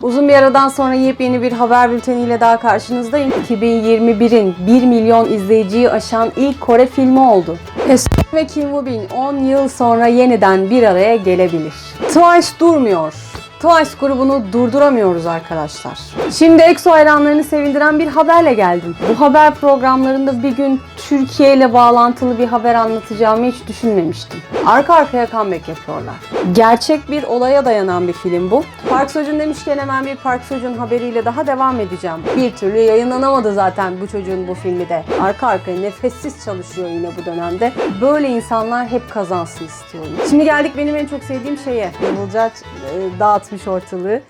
Uzun bir aradan sonra yepyeni bir haber bülteniyle daha karşınızdayım. 2021'in 1 milyon izleyiciyi aşan ilk Kore filmi oldu. Heston ve Kim Woo Bin 10 yıl sonra yeniden bir araya gelebilir. Twice durmuyor. Twice grubunu durduramıyoruz arkadaşlar. Şimdi EXO hayranlarını sevindiren bir haberle geldim. Bu haber programlarında bir gün Türkiye ile bağlantılı bir haber anlatacağımı hiç düşünmemiştim. Arka arkaya comeback yapıyorlar. Gerçek bir olaya dayanan bir film bu. Park Sojun demişken hemen bir Park Sojun haberiyle daha devam edeceğim. Bir türlü yayınlanamadı zaten bu çocuğun bu filmi de. Arka arkaya nefessiz çalışıyor yine bu dönemde. Böyle insanlar hep kazansın istiyorum. Şimdi geldik benim en çok sevdiğim şeye. Judge e, dağıtmış ortalığı.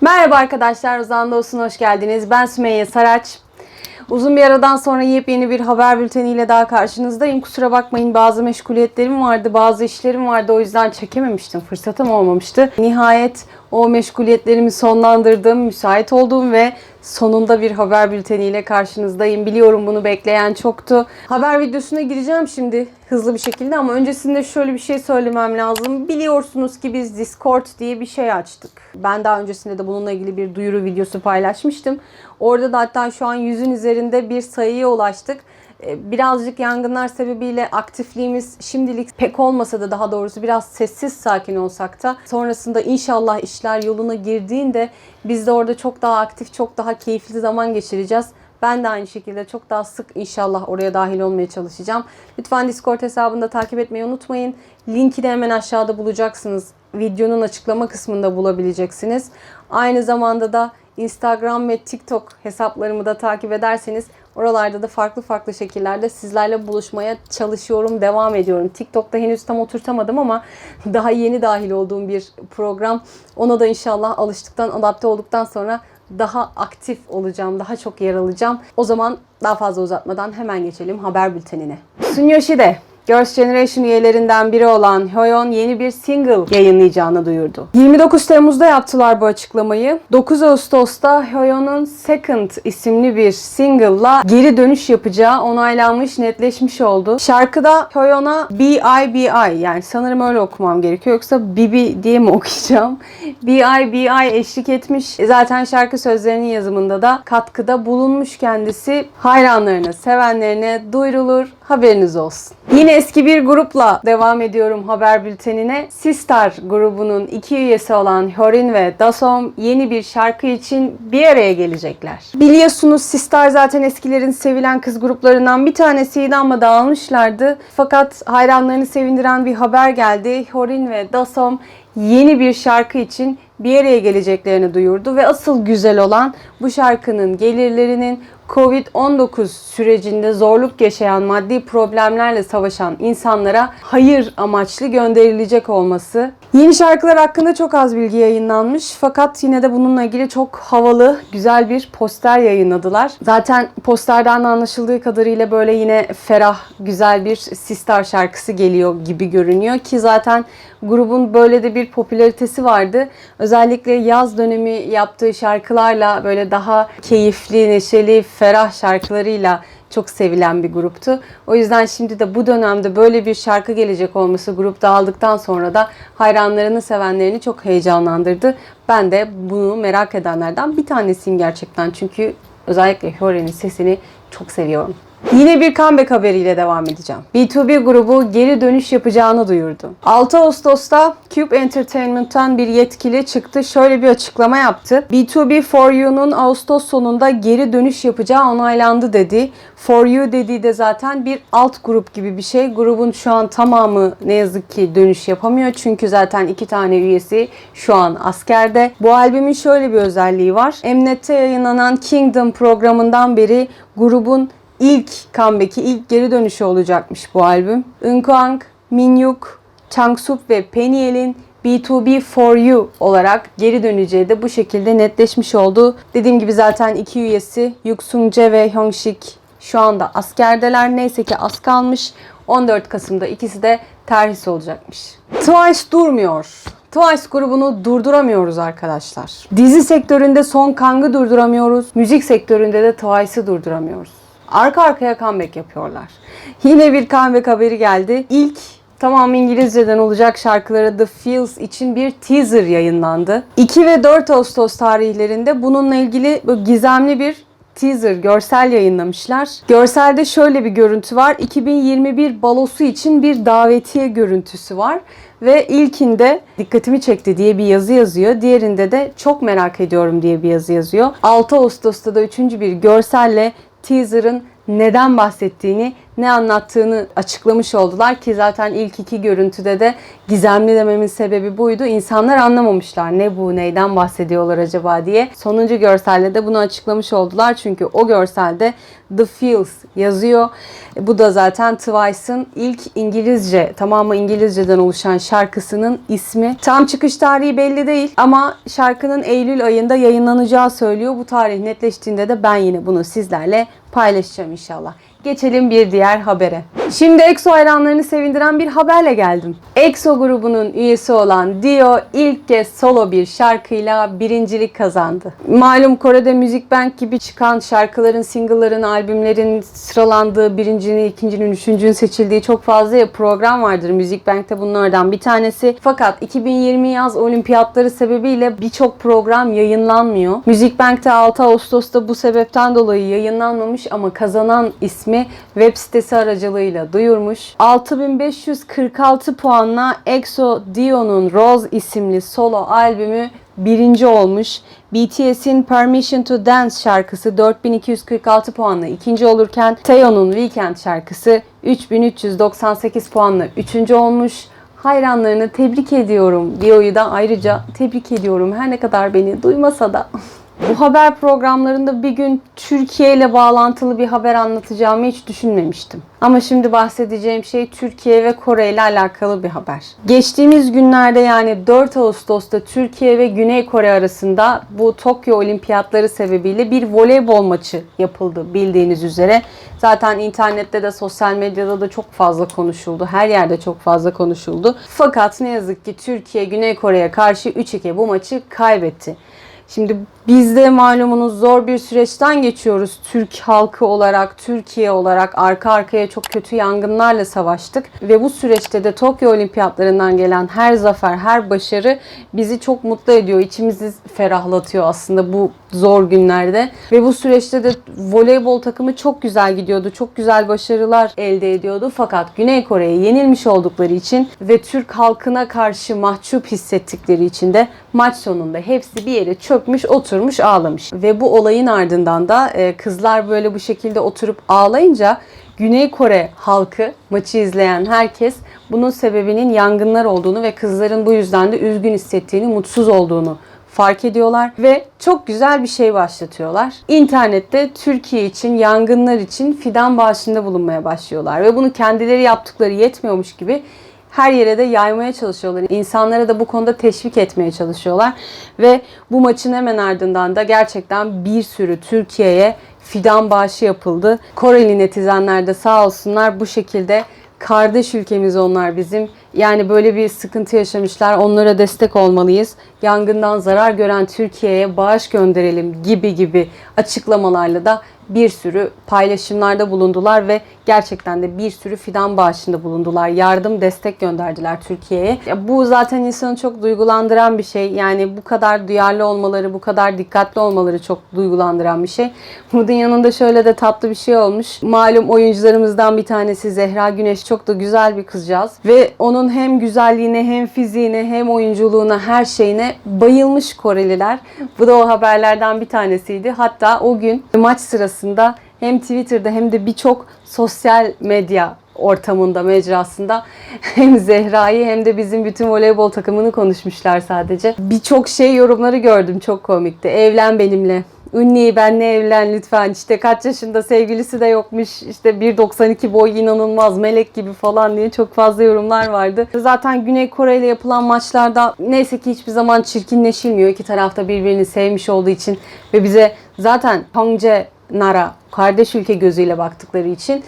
Merhaba arkadaşlar, Uzan olsun hoş geldiniz. Ben Sümeyye Saraç. Uzun bir aradan sonra yepyeni bir haber bülteniyle daha karşınızdayım. Kusura bakmayın bazı meşguliyetlerim vardı, bazı işlerim vardı. O yüzden çekememiştim, fırsatım olmamıştı. Nihayet o meşguliyetlerimi sonlandırdım, müsait olduğum ve sonunda bir haber bülteniyle karşınızdayım. Biliyorum bunu bekleyen çoktu. Haber videosuna gireceğim şimdi hızlı bir şekilde ama öncesinde şöyle bir şey söylemem lazım. Biliyorsunuz ki biz Discord diye bir şey açtık. Ben daha öncesinde de bununla ilgili bir duyuru videosu paylaşmıştım. Orada da hatta şu an yüzün üzerinde bir sayıya ulaştık. Ee, Birazcık yangınlar sebebiyle aktifliğimiz şimdilik pek olmasa da daha doğrusu biraz sessiz sakin olsak da sonrasında inşallah işler yoluna girdiğinde biz de orada çok daha aktif, çok daha keyifli zaman geçireceğiz. Ben de aynı şekilde çok daha sık inşallah oraya dahil olmaya çalışacağım. Lütfen Discord hesabında takip etmeyi unutmayın. Linki de hemen aşağıda bulacaksınız. Videonun açıklama kısmında bulabileceksiniz. Aynı zamanda da Instagram ve TikTok hesaplarımı da takip ederseniz oralarda da farklı farklı şekillerde sizlerle buluşmaya çalışıyorum, devam ediyorum. TikTok'ta henüz tam oturtamadım ama daha yeni dahil olduğum bir program. Ona da inşallah alıştıktan, adapte olduktan sonra daha aktif olacağım, daha çok yer alacağım. O zaman daha fazla uzatmadan hemen geçelim haber bültenine. Sun Yoshide Girls' Generation üyelerinden biri olan Hyoyeon yeni bir single yayınlayacağını duyurdu. 29 Temmuz'da yaptılar bu açıklamayı. 9 Ağustos'ta Hyoyeon'un Second isimli bir single'la geri dönüş yapacağı onaylanmış, netleşmiş oldu. Şarkıda Hyoyeon'a B.I.B.I. yani sanırım öyle okumam gerekiyor yoksa Bibi diye mi okuyacağım? B.I.B.I. eşlik etmiş. E, Zaten şarkı sözlerinin yazımında da katkıda bulunmuş kendisi. Hayranlarına, sevenlerine duyurulur. Haberiniz olsun. Yine eski bir grupla devam ediyorum haber bültenine. Sistar grubunun iki üyesi olan Hyorin ve Dasom yeni bir şarkı için bir araya gelecekler. Biliyorsunuz Sistar zaten eskilerin sevilen kız gruplarından bir tanesiydi ama dağılmışlardı. Fakat hayranlarını sevindiren bir haber geldi. Hyorin ve Dasom yeni bir şarkı için bir araya geleceklerini duyurdu ve asıl güzel olan bu şarkının gelirlerinin Covid-19 sürecinde zorluk yaşayan maddi problemlerle savaşan insanlara hayır amaçlı gönderilecek olması. Yeni şarkılar hakkında çok az bilgi yayınlanmış fakat yine de bununla ilgili çok havalı, güzel bir poster yayınladılar. Zaten posterden de anlaşıldığı kadarıyla böyle yine ferah, güzel bir Sistar şarkısı geliyor gibi görünüyor ki zaten grubun böyle de bir popülaritesi vardı. Özellikle yaz dönemi yaptığı şarkılarla böyle daha keyifli, neşeli, ferah şarkılarıyla çok sevilen bir gruptu. O yüzden şimdi de bu dönemde böyle bir şarkı gelecek olması grup dağıldıktan sonra da hayranlarını, sevenlerini çok heyecanlandırdı. Ben de bunu merak edenlerden bir tanesiyim gerçekten. Çünkü özellikle Hyore'nin sesini çok seviyorum. Yine bir comeback haberiyle devam edeceğim. B2B grubu geri dönüş yapacağını duyurdu. 6 Ağustos'ta Cube Entertainment'tan bir yetkili çıktı. Şöyle bir açıklama yaptı. B2B For You'nun Ağustos sonunda geri dönüş yapacağı onaylandı dedi. For You dediği de zaten bir alt grup gibi bir şey. Grubun şu an tamamı ne yazık ki dönüş yapamıyor. Çünkü zaten iki tane üyesi şu an askerde. Bu albümün şöyle bir özelliği var. Mnet'te yayınlanan Kingdom programından beri grubun ilk comeback'i, ilk geri dönüşü olacakmış bu albüm. Eunkwang, Minhyuk, Changsup ve Peniel'in B2B For You olarak geri döneceği de bu şekilde netleşmiş oldu. Dediğim gibi zaten iki üyesi Yuksungje ve Hyungshik şu anda askerdeler. Neyse ki az kalmış. 14 Kasım'da ikisi de terhis olacakmış. Twice durmuyor. Twice grubunu durduramıyoruz arkadaşlar. Dizi sektöründe Son Kang'ı durduramıyoruz. Müzik sektöründe de Twice'ı durduramıyoruz. Arka arkaya comeback yapıyorlar. Yine bir comeback haberi geldi. İlk tamam İngilizceden olacak şarkıları The Feels için bir teaser yayınlandı. 2 ve 4 Ağustos tarihlerinde bununla ilgili gizemli bir teaser, görsel yayınlamışlar. Görselde şöyle bir görüntü var. 2021 balosu için bir davetiye görüntüsü var. Ve ilkinde dikkatimi çekti diye bir yazı yazıyor. Diğerinde de çok merak ediyorum diye bir yazı yazıyor. 6 Ağustos'ta da üçüncü bir görselle teaser'ın neden bahsettiğini, ne anlattığını açıklamış oldular ki zaten ilk iki görüntüde de gizemli dememin sebebi buydu. İnsanlar anlamamışlar ne bu, neyden bahsediyorlar acaba diye. Sonuncu görselde de bunu açıklamış oldular çünkü o görselde The Feels yazıyor. Bu da zaten Twice'ın ilk İngilizce, tamamı İngilizceden oluşan şarkısının ismi. Tam çıkış tarihi belli değil ama şarkının Eylül ayında yayınlanacağı söylüyor. Bu tarih netleştiğinde de ben yine bunu sizlerle paylaşacağım inşallah. Geçelim bir diğer habere. Şimdi EXO hayranlarını sevindiren bir haberle geldim. EXO grubunun üyesi olan Dio ilk kez solo bir şarkıyla birincilik kazandı. Malum Kore'de Music Bank gibi çıkan şarkıların, single'ların, albümlerin sıralandığı birincinin, ikincinin, üçüncünün seçildiği çok fazla ya program vardır. Music Bank'te bunlardan bir tanesi. Fakat 2020 yaz olimpiyatları sebebiyle birçok program yayınlanmıyor. Music Bank'te 6 Ağustos'ta bu sebepten dolayı yayınlanmamış ama kazanan ismi web sitesi aracılığıyla duyurmuş. 6546 puanla EXO Dio'nun Rose isimli solo albümü birinci olmuş. BTS'in Permission to Dance şarkısı 4246 puanla ikinci olurken Taeyeon'un Weekend şarkısı 3398 puanla üçüncü olmuş. Hayranlarını tebrik ediyorum. Dio'yu da ayrıca tebrik ediyorum. Her ne kadar beni duymasa da. Bu haber programlarında bir gün Türkiye ile bağlantılı bir haber anlatacağımı hiç düşünmemiştim. Ama şimdi bahsedeceğim şey Türkiye ve Kore ile alakalı bir haber. Geçtiğimiz günlerde yani 4 Ağustos'ta Türkiye ve Güney Kore arasında bu Tokyo Olimpiyatları sebebiyle bir voleybol maçı yapıldı bildiğiniz üzere. Zaten internette de sosyal medyada da çok fazla konuşuldu. Her yerde çok fazla konuşuldu. Fakat ne yazık ki Türkiye Güney Kore'ye karşı 3-2 bu maçı kaybetti. Şimdi biz de malumunuz zor bir süreçten geçiyoruz. Türk halkı olarak, Türkiye olarak arka arkaya çok kötü yangınlarla savaştık. Ve bu süreçte de Tokyo Olimpiyatlarından gelen her zafer, her başarı bizi çok mutlu ediyor. İçimizi ferahlatıyor aslında bu zor günlerde. Ve bu süreçte de voleybol takımı çok güzel gidiyordu. Çok güzel başarılar elde ediyordu. Fakat Güney Kore'ye yenilmiş oldukları için ve Türk halkına karşı mahcup hissettikleri için de maç sonunda hepsi bir yere çökmüş, oturmuş, ağlamış. Ve bu olayın ardından da e, kızlar böyle bu şekilde oturup ağlayınca Güney Kore halkı, maçı izleyen herkes bunun sebebinin yangınlar olduğunu ve kızların bu yüzden de üzgün hissettiğini, mutsuz olduğunu fark ediyorlar ve çok güzel bir şey başlatıyorlar. İnternette Türkiye için, yangınlar için fidan bağışında bulunmaya başlıyorlar ve bunu kendileri yaptıkları yetmiyormuş gibi her yere de yaymaya çalışıyorlar. İnsanlara da bu konuda teşvik etmeye çalışıyorlar. Ve bu maçın hemen ardından da gerçekten bir sürü Türkiye'ye fidan bağışı yapıldı. Koreli netizenler de sağ olsunlar bu şekilde kardeş ülkemiz onlar bizim. Yani böyle bir sıkıntı yaşamışlar. Onlara destek olmalıyız. Yangından zarar gören Türkiye'ye bağış gönderelim gibi gibi açıklamalarla da bir sürü paylaşımlarda bulundular ve gerçekten de bir sürü fidan bağışında bulundular. Yardım, destek gönderdiler Türkiye'ye. Bu zaten insanı çok duygulandıran bir şey. Yani bu kadar duyarlı olmaları, bu kadar dikkatli olmaları çok duygulandıran bir şey. Bunun yanında şöyle de tatlı bir şey olmuş. Malum oyuncularımızdan bir tanesi Zehra Güneş çok da güzel bir kızcağız. Ve onun hem güzelliğine hem fiziğine hem oyunculuğuna her şeyine bayılmış Koreliler. Bu da o haberlerden bir tanesiydi. Hatta o gün maç sırasında hem Twitter'da hem de birçok sosyal medya ortamında, mecrasında hem Zehra'yı hem de bizim bütün voleybol takımını konuşmuşlar sadece. Birçok şey yorumları gördüm. Çok komikti. Evlen benimle. Ünlü benle evlen lütfen. İşte kaç yaşında sevgilisi de yokmuş. İşte 1.92 boy inanılmaz melek gibi falan diye çok fazla yorumlar vardı. Zaten Güney Kore ile yapılan maçlarda neyse ki hiçbir zaman çirkinleşilmiyor. İki tarafta birbirini sevmiş olduğu için ve bize zaten Hongje Nara kardeş ülke gözüyle baktıkları için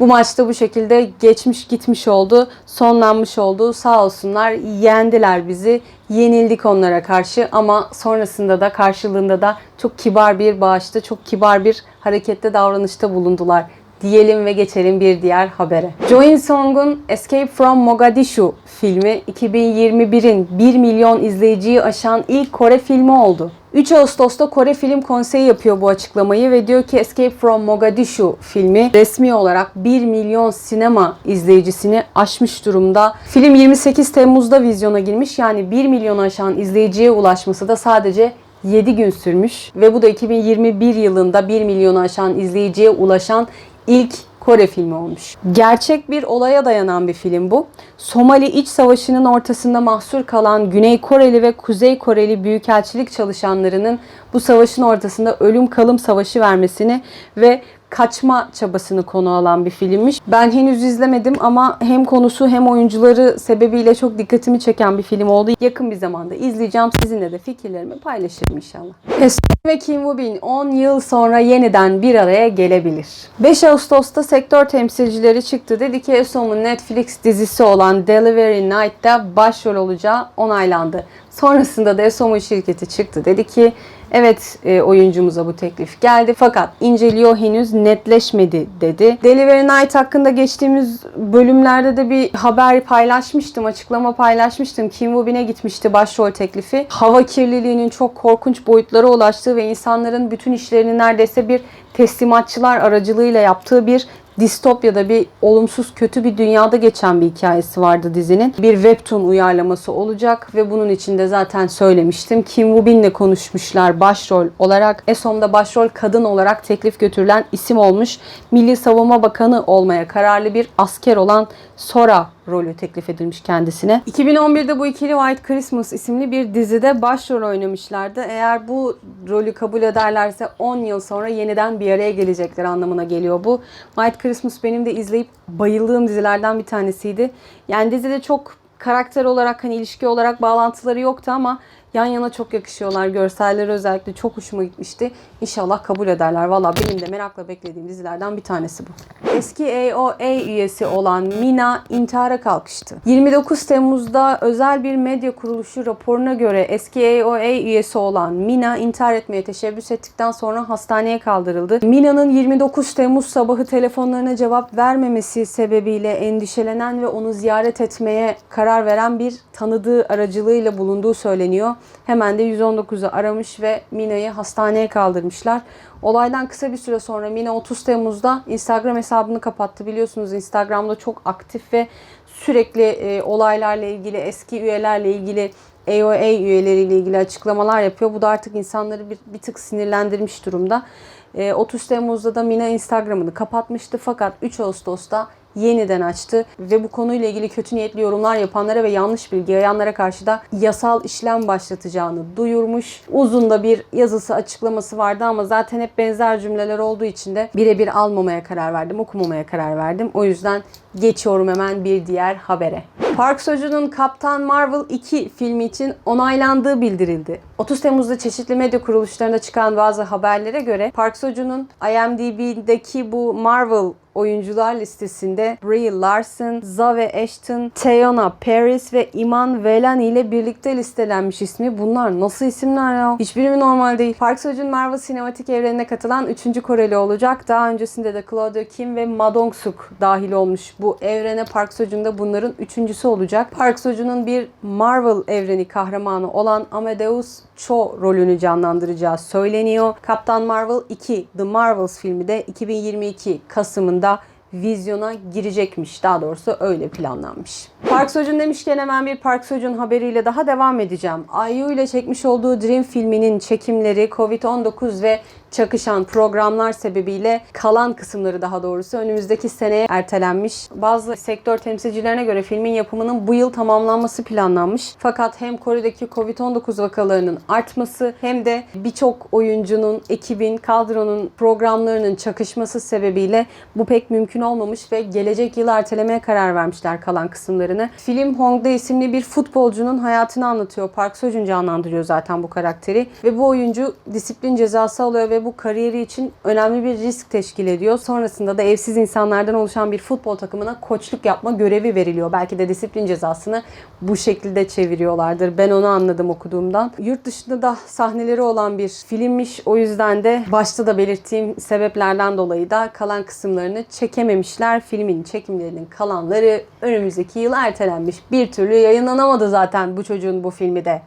bu maçta bu şekilde geçmiş gitmiş oldu, sonlanmış oldu. Sağ olsunlar yendiler bizi. Yenildik onlara karşı ama sonrasında da karşılığında da çok kibar bir bağışta, çok kibar bir harekette davranışta bulundular diyelim ve geçelim bir diğer habere. Jo In Escape from Mogadishu filmi 2021'in 1 milyon izleyiciyi aşan ilk Kore filmi oldu. 3 Ağustos'ta Kore Film Konseyi yapıyor bu açıklamayı ve diyor ki Escape from Mogadishu filmi resmi olarak 1 milyon sinema izleyicisini aşmış durumda. Film 28 Temmuz'da vizyona girmiş yani 1 milyon aşan izleyiciye ulaşması da sadece 7 gün sürmüş ve bu da 2021 yılında 1 milyonu aşan izleyiciye ulaşan ilk Kore filmi olmuş. Gerçek bir olaya dayanan bir film bu. Somali iç savaşının ortasında mahsur kalan Güney Koreli ve Kuzey Koreli büyükelçilik çalışanlarının bu savaşın ortasında ölüm kalım savaşı vermesini ve kaçma çabasını konu alan bir filmmiş. Ben henüz izlemedim ama hem konusu hem oyuncuları sebebiyle çok dikkatimi çeken bir film oldu. Yakın bir zamanda izleyeceğim. Sizinle de fikirlerimi paylaşırım inşallah. Heston ve Kim Woo-bin 10 yıl sonra yeniden bir araya gelebilir. 5 Ağustos'ta sektör temsilcileri çıktı. Dedi ki Esom'un Netflix dizisi olan Delivery Night'ta başrol olacağı onaylandı. Sonrasında da Esom'un şirketi çıktı. Dedi ki evet e, oyuncumuza bu teklif geldi fakat inceliyor henüz netleşmedi dedi. Delivery Night hakkında geçtiğimiz bölümlerde de bir haber paylaşmıştım, açıklama paylaşmıştım. Kim Woo-bin'e gitmişti başrol teklifi. Hava kirliliğinin çok korkunç boyutlara ulaştığı ve insanların bütün işlerini neredeyse bir teslimatçılar aracılığıyla yaptığı bir distopyada bir olumsuz kötü bir dünyada geçen bir hikayesi vardı dizinin. Bir webtoon uyarlaması olacak ve bunun içinde zaten söylemiştim. Kim Woo-bin'le konuşmuşlar başrol olarak. Esom'da başrol kadın olarak teklif götürülen isim olmuş. Milli Savunma Bakanı olmaya kararlı bir asker olan Sora rolü teklif edilmiş kendisine. 2011'de bu ikili White Christmas isimli bir dizide başrol oynamışlardı. Eğer bu rolü kabul ederlerse 10 yıl sonra yeniden bir araya gelecekler anlamına geliyor bu. White Christmas benim de izleyip bayıldığım dizilerden bir tanesiydi. Yani dizide çok karakter olarak hani ilişki olarak bağlantıları yoktu ama yan yana çok yakışıyorlar. Görselleri özellikle çok hoşuma gitmişti. İnşallah kabul ederler. Valla benim de merakla beklediğim dizilerden bir tanesi bu. Eski AOA üyesi olan Mina intihara kalkıştı. 29 Temmuz'da özel bir medya kuruluşu raporuna göre eski AOA üyesi olan Mina intihar etmeye teşebbüs ettikten sonra hastaneye kaldırıldı. Mina'nın 29 Temmuz sabahı telefonlarına cevap vermemesi sebebiyle endişelenen ve onu ziyaret etmeye karar veren bir tanıdığı aracılığıyla bulunduğu söyleniyor. Hemen de 119'u aramış ve Mina'yı hastaneye kaldırmışlar. Olaydan kısa bir süre sonra Mina 30 Temmuz'da Instagram hesabını kapattı. Biliyorsunuz Instagram'da çok aktif ve sürekli e, olaylarla ilgili, eski üyelerle ilgili AOA üyeleriyle ilgili açıklamalar yapıyor. Bu da artık insanları bir, bir tık sinirlendirmiş durumda. E, 30 Temmuz'da da Mina Instagram'ını kapatmıştı fakat 3 Ağustos'ta yeniden açtı ve bu konuyla ilgili kötü niyetli yorumlar yapanlara ve yanlış bilgi yayanlara karşı da yasal işlem başlatacağını duyurmuş. Uzun da bir yazısı açıklaması vardı ama zaten hep benzer cümleler olduğu için de birebir almamaya karar verdim, okumamaya karar verdim. O yüzden geçiyorum hemen bir diğer habere. Park Seo-joon'un Kaptan Marvel 2 filmi için onaylandığı bildirildi. 30 Temmuz'da çeşitli medya kuruluşlarında çıkan bazı haberlere göre Park Seo-joon'un IMDb'deki bu Marvel oyuncular listesinde Brie Larson, Zoe Ashton, Teyona Paris ve Iman Vellani ile birlikte listelenmiş ismi. Bunlar nasıl isimler ya? Hiçbiri mi normal değil? Park Seo-joon Marvel sinematik evrenine katılan 3. Koreli olacak. Daha öncesinde de Claudio Kim ve Ma Dong-suk dahil olmuş bu evrene. Park Seo-joon da bunların üçüncüsü olacak. Park Seo-joon'un bir Marvel evreni kahramanı olan Amadeus Cho rolünü canlandıracağı söyleniyor. Kaptan Marvel 2 The Marvels filmi de 2022 Kasım'ında vizyona girecekmiş. Daha doğrusu öyle planlanmış. Park Seo-joon demişken hemen bir Park Seo-joon haberiyle daha devam edeceğim. IU ile çekmiş olduğu Dream filminin çekimleri Covid-19 ve çakışan programlar sebebiyle kalan kısımları daha doğrusu önümüzdeki seneye ertelenmiş. Bazı sektör temsilcilerine göre filmin yapımının bu yıl tamamlanması planlanmış. Fakat hem Kore'deki Covid-19 vakalarının artması hem de birçok oyuncunun, ekibin, kadronun programlarının çakışması sebebiyle bu pek mümkün olmamış ve gelecek yıl ertelemeye karar vermişler kalan kısımlarını. Film Hongdae isimli bir futbolcunun hayatını anlatıyor. Park Seo-joon canlandırıyor zaten bu karakteri ve bu oyuncu disiplin cezası alıyor ve bu kariyeri için önemli bir risk teşkil ediyor. Sonrasında da evsiz insanlardan oluşan bir futbol takımına koçluk yapma görevi veriliyor. Belki de disiplin cezasını bu şekilde çeviriyorlardır. Ben onu anladım okuduğumdan. Yurt dışında da sahneleri olan bir filmmiş. O yüzden de başta da belirttiğim sebeplerden dolayı da kalan kısımlarını çekememişler. Filmin çekimlerinin kalanları önümüzdeki yıl ertelenmiş. Bir türlü yayınlanamadı zaten bu çocuğun bu filmi de.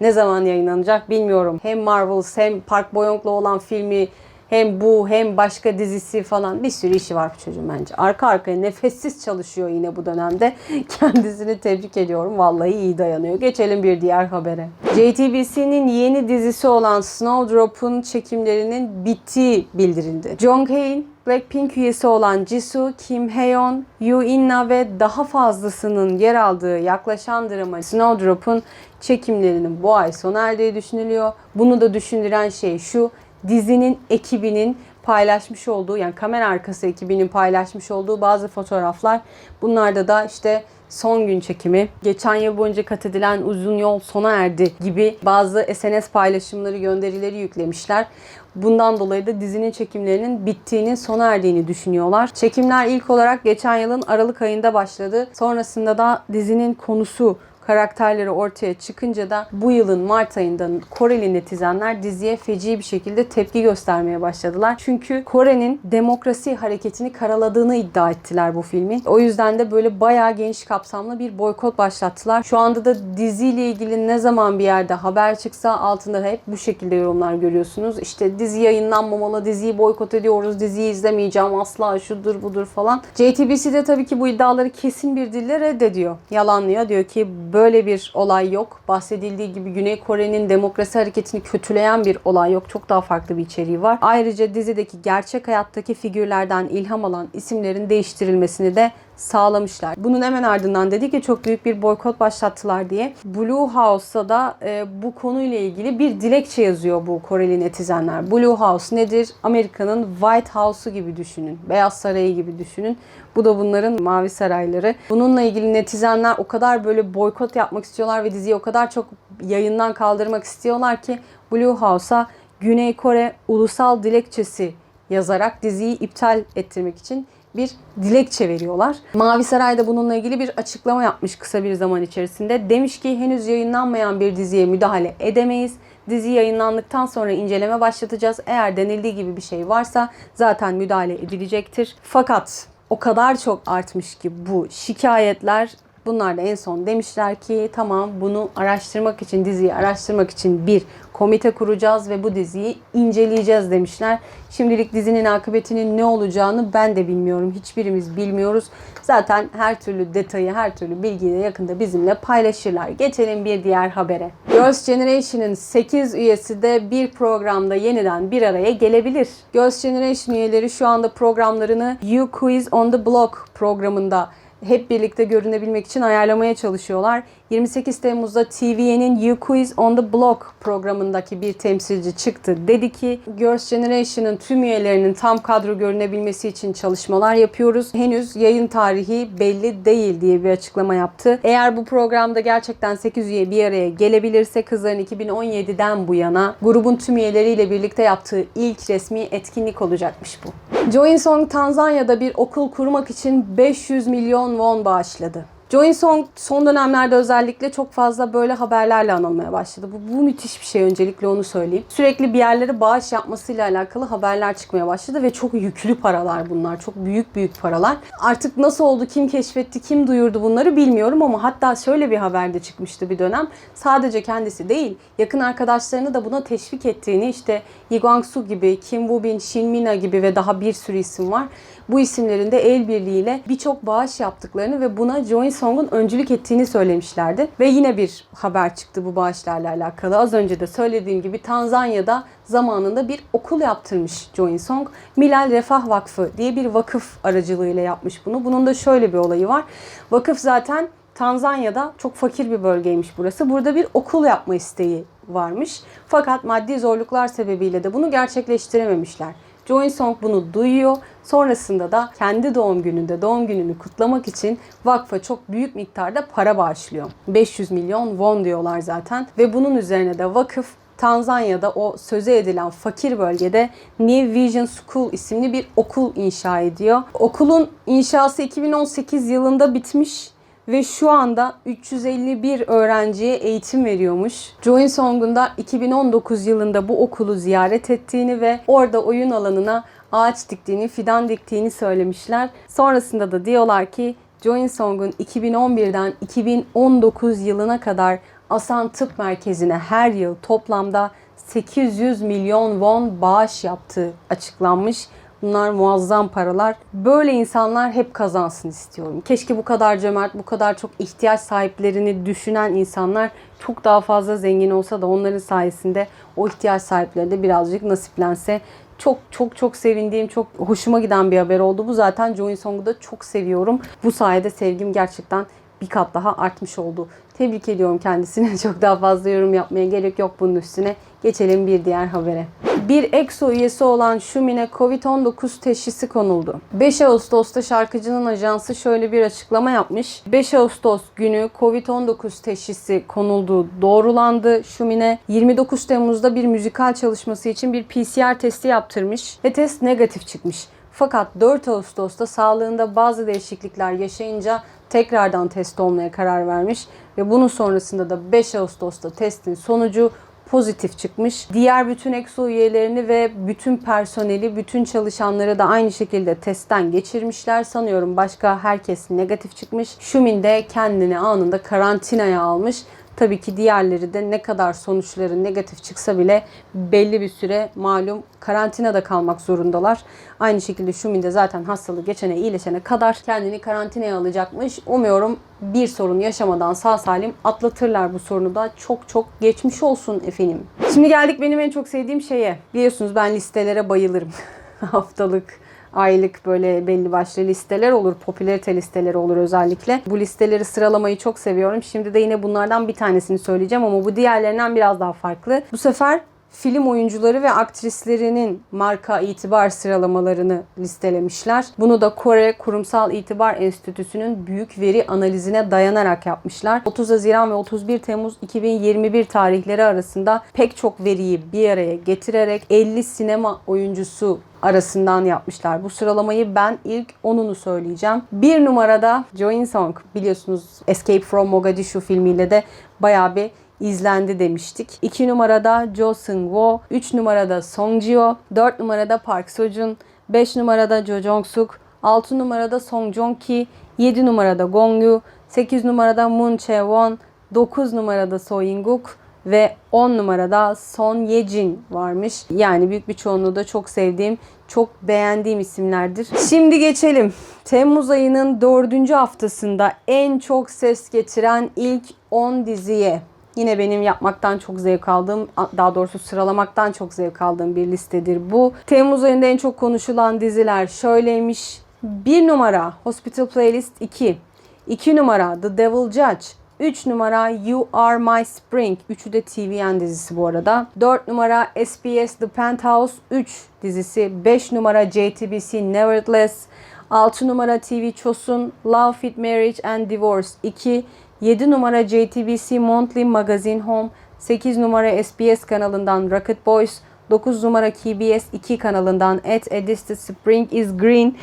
Ne zaman yayınlanacak bilmiyorum. Hem Marvels hem Park Bo-young'la olan filmi hem bu hem başka dizisi falan bir sürü işi var bu çocuğun bence. Arka arkaya nefessiz çalışıyor yine bu dönemde. Kendisini tebrik ediyorum. Vallahi iyi dayanıyor. Geçelim bir diğer habere. JTBC'nin yeni dizisi olan Snowdrop'un çekimlerinin bittiği bildirildi. Jong Hae Blackpink üyesi olan Jisoo, Kim Haeyeon, Yoo In-na ve daha fazlasının yer aldığı yaklaşan drama Snowdrop'un çekimlerinin bu ay sona erdiği düşünülüyor. Bunu da düşündüren şey şu, dizinin ekibinin paylaşmış olduğu yani kamera arkası ekibinin paylaşmış olduğu bazı fotoğraflar. Bunlarda da işte son gün çekimi, geçen yıl boyunca kat edilen uzun yol sona erdi gibi bazı SNS paylaşımları, gönderileri yüklemişler. Bundan dolayı da dizinin çekimlerinin bittiğini, sona erdiğini düşünüyorlar. Çekimler ilk olarak geçen yılın Aralık ayında başladı. Sonrasında da dizinin konusu karakterleri ortaya çıkınca da bu yılın Mart ayında Koreli netizenler diziye feci bir şekilde tepki göstermeye başladılar. Çünkü Kore'nin demokrasi hareketini karaladığını iddia ettiler bu filmin. O yüzden de böyle bayağı geniş kapsamlı bir boykot başlattılar. Şu anda da diziyle ilgili ne zaman bir yerde haber çıksa altında hep bu şekilde yorumlar görüyorsunuz. İşte dizi yayınlanmamalı, diziyi boykot ediyoruz, diziyi izlemeyeceğim asla şudur budur falan. JTBC de tabii ki bu iddiaları kesin bir dille reddediyor. Yalanlıyor. Diyor ki böyle bir olay yok. Bahsedildiği gibi Güney Kore'nin demokrasi hareketini kötüleyen bir olay yok. Çok daha farklı bir içeriği var. Ayrıca dizideki gerçek hayattaki figürlerden ilham alan isimlerin değiştirilmesini de sağlamışlar. Bunun hemen ardından dedi ki çok büyük bir boykot başlattılar diye. Blue House'da da e, bu konuyla ilgili bir dilekçe yazıyor bu Koreli netizenler. Blue House nedir? Amerika'nın White House'u gibi düşünün. Beyaz Sarayı gibi düşünün. Bu da bunların mavi sarayları. Bununla ilgili netizenler o kadar böyle boykot yapmak istiyorlar ve diziyi o kadar çok yayından kaldırmak istiyorlar ki Blue House'a Güney Kore ulusal dilekçesi yazarak diziyi iptal ettirmek için bir dilekçe veriyorlar. Mavi Saray da bununla ilgili bir açıklama yapmış kısa bir zaman içerisinde. Demiş ki henüz yayınlanmayan bir diziye müdahale edemeyiz. Dizi yayınlandıktan sonra inceleme başlatacağız. Eğer denildiği gibi bir şey varsa zaten müdahale edilecektir. Fakat o kadar çok artmış ki bu şikayetler Bunlar da en son demişler ki tamam bunu araştırmak için, diziyi araştırmak için bir komite kuracağız ve bu diziyi inceleyeceğiz demişler. Şimdilik dizinin akıbetinin ne olacağını ben de bilmiyorum. Hiçbirimiz bilmiyoruz. Zaten her türlü detayı, her türlü bilgiyi de yakında bizimle paylaşırlar. Geçelim bir diğer habere. Girls' Generation'ın 8 üyesi de bir programda yeniden bir araya gelebilir. Girls' Generation üyeleri şu anda programlarını You Quiz on the Block programında hep birlikte görünebilmek için ayarlamaya çalışıyorlar. 28 Temmuz'da TVN'in You Quiz on the Block programındaki bir temsilci çıktı. Dedi ki Girls' Generation'ın tüm üyelerinin tam kadro görünebilmesi için çalışmalar yapıyoruz. Henüz yayın tarihi belli değil diye bir açıklama yaptı. Eğer bu programda gerçekten 8 üye bir araya gelebilirse kızların 2017'den bu yana grubun tüm üyeleriyle birlikte yaptığı ilk resmi etkinlik olacakmış bu. Join Tanzanya'da bir okul kurmak için 500 milyon won bağışladı. Join Song son dönemlerde özellikle çok fazla böyle haberlerle anılmaya başladı. Bu, bu müthiş bir şey öncelikle onu söyleyeyim. Sürekli bir yerlere bağış yapmasıyla alakalı haberler çıkmaya başladı ve çok yüklü paralar bunlar. Çok büyük büyük paralar. Artık nasıl oldu, kim keşfetti, kim duyurdu bunları bilmiyorum ama hatta şöyle bir haber de çıkmıştı bir dönem. Sadece kendisi değil, yakın arkadaşlarını da buna teşvik ettiğini işte Lee Kwang-soo gibi, Kim Woo-bin, Shin Mina gibi ve daha bir sürü isim var. Bu isimlerin de el birliğiyle birçok bağış yaptıklarını ve buna Join Song'un öncülük ettiğini söylemişlerdi. Ve yine bir haber çıktı bu bağışlarla alakalı. Az önce de söylediğim gibi Tanzanya'da zamanında bir okul yaptırmış Join Song. Milal Refah Vakfı diye bir vakıf aracılığıyla yapmış bunu. Bunun da şöyle bir olayı var. Vakıf zaten Tanzanya'da çok fakir bir bölgeymiş burası. Burada bir okul yapma isteği varmış. Fakat maddi zorluklar sebebiyle de bunu gerçekleştirememişler. Join Song bunu duyuyor. Sonrasında da kendi doğum gününde doğum gününü kutlamak için vakfa çok büyük miktarda para bağışlıyor. 500 milyon won diyorlar zaten ve bunun üzerine de vakıf Tanzanya'da o söze edilen fakir bölgede New Vision School isimli bir okul inşa ediyor. Okulun inşası 2018 yılında bitmiş ve şu anda 351 öğrenciye eğitim veriyormuş. Join Song'un da 2019 yılında bu okulu ziyaret ettiğini ve orada oyun alanına ağaç diktiğini, fidan diktiğini söylemişler. Sonrasında da diyorlar ki Join Song'un 2011'den 2019 yılına kadar Asan Tıp Merkezi'ne her yıl toplamda 800 milyon won bağış yaptığı açıklanmış. Bunlar muazzam paralar. Böyle insanlar hep kazansın istiyorum. Keşke bu kadar cömert, bu kadar çok ihtiyaç sahiplerini düşünen insanlar çok daha fazla zengin olsa da onların sayesinde o ihtiyaç sahipleri de birazcık nasiplense. Çok çok çok sevindiğim, çok hoşuma giden bir haber oldu. Bu zaten Join Song'u da çok seviyorum. Bu sayede sevgim gerçekten bir kat daha artmış oldu. Tebrik ediyorum kendisine. Çok daha fazla yorum yapmaya gerek yok bunun üstüne. Geçelim bir diğer habere. Bir EXO üyesi olan Shumin'e Covid-19 teşhisi konuldu. 5 Ağustos'ta şarkıcının ajansı şöyle bir açıklama yapmış. 5 Ağustos günü Covid-19 teşhisi konulduğu doğrulandı. Shumin'e 29 Temmuz'da bir müzikal çalışması için bir PCR testi yaptırmış ve test negatif çıkmış. Fakat 4 Ağustos'ta sağlığında bazı değişiklikler yaşayınca tekrardan test olmaya karar vermiş ve bunun sonrasında da 5 Ağustos'ta testin sonucu pozitif çıkmış. Diğer bütün EXO üyelerini ve bütün personeli, bütün çalışanları da aynı şekilde testten geçirmişler. Sanıyorum başka herkes negatif çıkmış. Shumin de kendini anında karantinaya almış. Tabii ki diğerleri de ne kadar sonuçları negatif çıksa bile belli bir süre malum karantinada kalmak zorundalar. Aynı şekilde Şumin de zaten hastalığı geçene iyileşene kadar kendini karantinaya alacakmış. Umuyorum bir sorun yaşamadan sağ salim atlatırlar bu sorunu da. Çok çok geçmiş olsun efendim. Şimdi geldik benim en çok sevdiğim şeye. Biliyorsunuz ben listelere bayılırım. Haftalık aylık böyle belli başlı listeler olur. Popülarite listeleri olur özellikle. Bu listeleri sıralamayı çok seviyorum. Şimdi de yine bunlardan bir tanesini söyleyeceğim ama bu diğerlerinden biraz daha farklı. Bu sefer film oyuncuları ve aktrislerinin marka itibar sıralamalarını listelemişler. Bunu da Kore Kurumsal İtibar Enstitüsü'nün büyük veri analizine dayanarak yapmışlar. 30 Haziran ve 31 Temmuz 2021 tarihleri arasında pek çok veriyi bir araya getirerek 50 sinema oyuncusu arasından yapmışlar. Bu sıralamayı ben ilk onunu söyleyeceğim. Bir numarada Join Song biliyorsunuz Escape from Mogadishu filmiyle de bayağı bir izlendi demiştik. 2 numarada Jo Seung-woo, 3 numarada Song Ji-hyo, 4 numarada Park Seo-joon, 5 numarada Jo Jong-suk, 6 numarada Song Joong-ki, 7 numarada Gong-yoo, 8 numarada Moon Chae-won, 9 numarada So In-guk ve 10 numarada Son Ye-jin varmış. Yani büyük bir çoğunluğu da çok sevdiğim, çok beğendiğim isimlerdir. Şimdi geçelim. Temmuz ayının 4. haftasında en çok ses getiren ilk 10 diziye. Yine benim yapmaktan çok zevk aldığım, daha doğrusu sıralamaktan çok zevk aldığım bir listedir bu. Temmuz ayında en çok konuşulan diziler şöyleymiş. 1 numara Hospital Playlist 2. 2 numara The Devil Judge. 3 numara You Are My Spring. Üçü de TVN dizisi bu arada. 4 numara SBS The Penthouse 3 dizisi. 5 numara JTBC Nevertheless. 6 numara TV Chosun Love Fit Marriage and Divorce 2. 7 numara JTBC Monthly Magazine Home. 8 numara SBS kanalından Rocket Boys. 9 numara KBS 2 kanalından At a Spring is Green.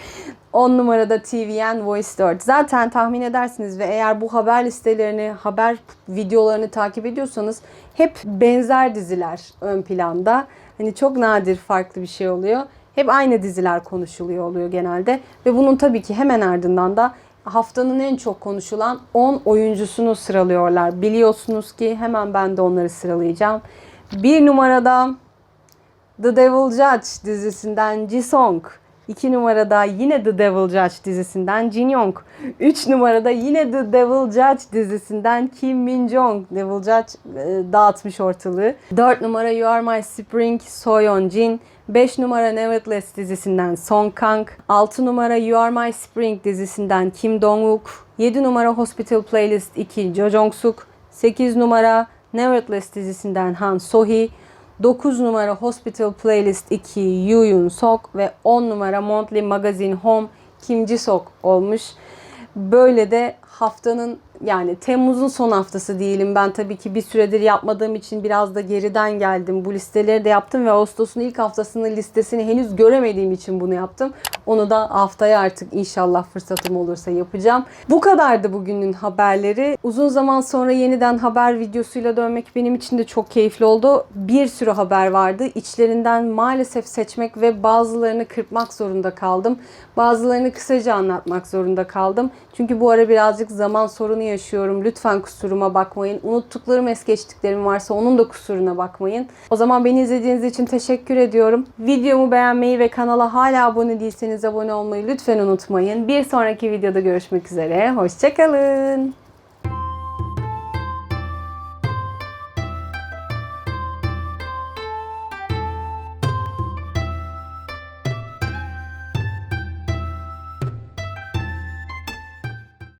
10 numarada TVN Voice 4. Zaten tahmin edersiniz ve eğer bu haber listelerini, haber videolarını takip ediyorsanız hep benzer diziler ön planda. Hani çok nadir farklı bir şey oluyor. Hep aynı diziler konuşuluyor oluyor genelde. Ve bunun tabii ki hemen ardından da haftanın en çok konuşulan 10 oyuncusunu sıralıyorlar. Biliyorsunuz ki hemen ben de onları sıralayacağım. Bir numarada The Devil Judge dizisinden Ji Song. 2 numarada yine The Devil Judge dizisinden Jin Young. 3 numarada yine The Devil Judge dizisinden Kim Min Jong. Devil Judge e, dağıtmış ortalığı. 4 numara You Are My Spring So Yeon Jin. 5 numara Nevertheless dizisinden Song Kang. 6 numara You Are My Spring dizisinden Kim Dong-wook. 7 numara Hospital Playlist 2 Jo Jong-suk. 8 numara Nevertheless dizisinden Han So-hee. 9 numara Hospital Playlist 2 Yoo Yoon Sok ve 10 numara Monthly Magazine Home Kim Ji Sok olmuş. Böyle de haftanın yani Temmuz'un son haftası diyelim. Ben tabii ki bir süredir yapmadığım için biraz da geriden geldim. Bu listeleri de yaptım ve Ağustos'un ilk haftasının listesini henüz göremediğim için bunu yaptım. Onu da haftaya artık inşallah fırsatım olursa yapacağım. Bu kadardı bugünün haberleri. Uzun zaman sonra yeniden haber videosuyla dönmek benim için de çok keyifli oldu. Bir sürü haber vardı. İçlerinden maalesef seçmek ve bazılarını kırpmak zorunda kaldım. Bazılarını kısaca anlatmak zorunda kaldım. Çünkü bu ara birazcık zaman sorunu yaşıyorum. Lütfen kusuruma bakmayın. Unuttuklarım, es geçtiklerim varsa onun da kusuruna bakmayın. O zaman beni izlediğiniz için teşekkür ediyorum. Videomu beğenmeyi ve kanala hala abone değilseniz abone olmayı lütfen unutmayın. Bir sonraki videoda görüşmek üzere. Hoşçakalın.